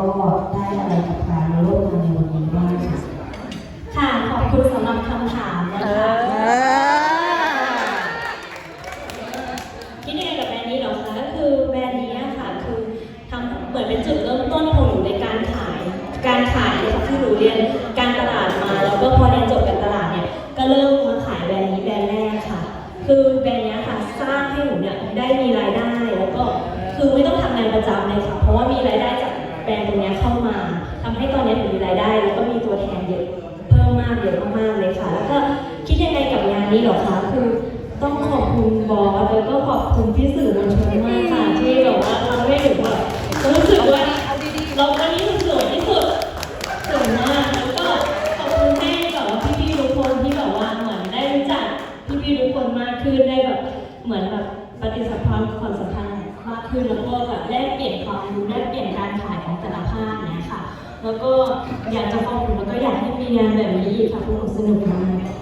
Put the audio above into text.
ก็ได้อะไรกับการมาร่วมงานในวันนี้บ้างค่ะ ค่ะ ขอบคุณสำหรับคำถามนะคะที่นี่กับแบรนด์นี้เหรอคะก็คือแบรนด์นี้ค่ะคือทำเหมือเป็นจุดเริ่มต้นของหนูในการขาย การขายเนี่ยคือหนูเรียนการตลาดมา แล้วก็พอเรียนจบการตลาดเนี่ยก็เริ่มมาขายแบรนด์นี้แบรนด์แรกค่ะ คือแบรนด์นี้ค่ะสร้างให้หนูเนี่ยได้มีรายได้แล้วก็คือไม่ต้องทำงานประจำเลยค่ะ เพราะว่ามีรายได้จาก แบรนด์ตรงนี้เข้ามาทำให้ตอนนี้หนูมีรายได้ แล้วก็มีตัวแทนเยอะเพิ่มมากเยอะมากๆเลยค่ะ แล้วก็คิดยังไงกับงานนี้หรอคะคือต้องขอบคุณบอสแล้วก็ขอบคุณพี่สื่อมวลชนมากค่ะที่แบบว่าทำให้หนูแบบรู้สึกว่าเราวันนี้คือสวยที่สุดสวยมากแล้วก็ขอบคุณให้แบบว่าพี่ๆทุกคนที่แบบว่าเหมือนได้รู้จักพี่ๆทุกคนมากขึ้นได้แบบเหมือนแบบปฏิสัมพันธ์ความสัมพันธ์มากขึ้นแล้วก็แบบแลกเปลี่ยนความรู้แลกเปลี่ยน แล้วก็อยากจะขอบคุณแล้วก็อยากให้มีงานแบบนี้อีกค่ะคุณหนูสนุกมาก